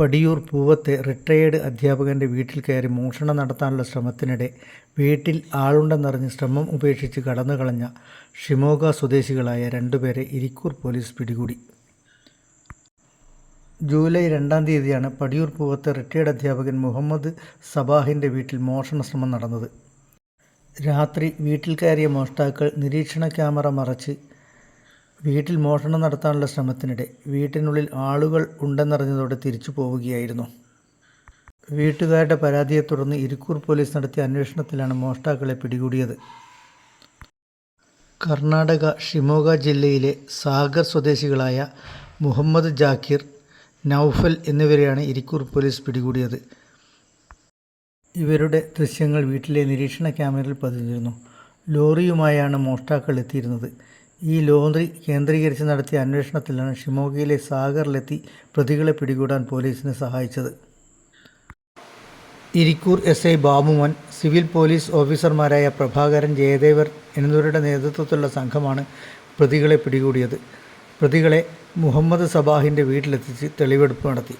Padiyoor പൂവത്തെ retired അധ്യാപകന്റെ വീട്ടിൽ കയറി മോഷണം നടത്താനുള്ള ശ്രമത്തിനിടെ വീട്ടിൽ ആളുണ്ടെന്നറിഞ്ഞ് ശ്രമം ഉപേക്ഷിച്ച് കടന്നുകളഞ്ഞ ഷിമോഗ സ്വദേശികളായ രണ്ടുപേരെ ഇരിക്കൂർ പോലീസ് പിടികൂടി. ജൂലൈ രണ്ടാം തീയതിയാണ് പടിയൂർ പൂവത്തെ റിട്ടയേർഡ് അധ്യാപകൻ മുഹമ്മദ് സബാഹിന്റെ വീട്ടിൽ മോഷണ ശ്രമം നടന്നത്. രാത്രി വീട്ടിൽ കയറിയ മോഷ്ടാക്കൾ നിരീക്ഷണ ക്യാമറ മറച്ച് വീട്ടിൽ മോഷണം നടത്താനുള്ള ശ്രമത്തിനിടെ വീട്ടിനുള്ളിൽ ആളുകൾ ഉണ്ടെന്നറിഞ്ഞതോടെ തിരിച്ചു പോവുകയായിരുന്നു. വീട്ടുകാരുടെ പരാതിയെ തുടർന്ന് ഇരിക്കൂർ പോലീസ് നടത്തിയ അന്വേഷണത്തിലാണ് മോഷ്ടാക്കളെ പിടികൂടിയത്. കർണാടക ഷിമോഗ ജില്ലയിലെ സാഗർ സ്വദേശികളായ മുഹമ്മദ് ജാക്കിർ നൌഫൽ എന്നിവരെയാണ് ഇരിക്കൂർ പോലീസ് പിടികൂടിയത്. ഇവരുടെ ദൃശ്യങ്ങൾ വീട്ടിലെ നിരീക്ഷണ ക്യാമറയിൽ പതിഞ്ഞിരുന്നു. ലോറിയുമായാണ് മോഷ്ടാക്കൾ എത്തിയിരുന്നത്. ഈ ലോറി കേന്ദ്രീകരിച്ച് നടത്തിയ അന്വേഷണത്തിലാണ് ഷിമോഗയിലെ സാഗറിലെത്തി പ്രതികളെ പിടികൂടാൻ പോലീസിനെ സഹായിച്ചത്. Irikkur S I Babumon civil police ഓഫീസർമാരായ പ്രഭാകരൻ ജയദേവർ എന്നിവരുടെ നേതൃത്വത്തിലുള്ള സംഘമാണ് പ്രതികളെ പിടികൂടിയത്. പ്രതികളെ മുഹമ്മദ് സബാഹിന്റെ വീട്ടിലെത്തിച്ച് തെളിവെടുപ്പ് നടത്തി.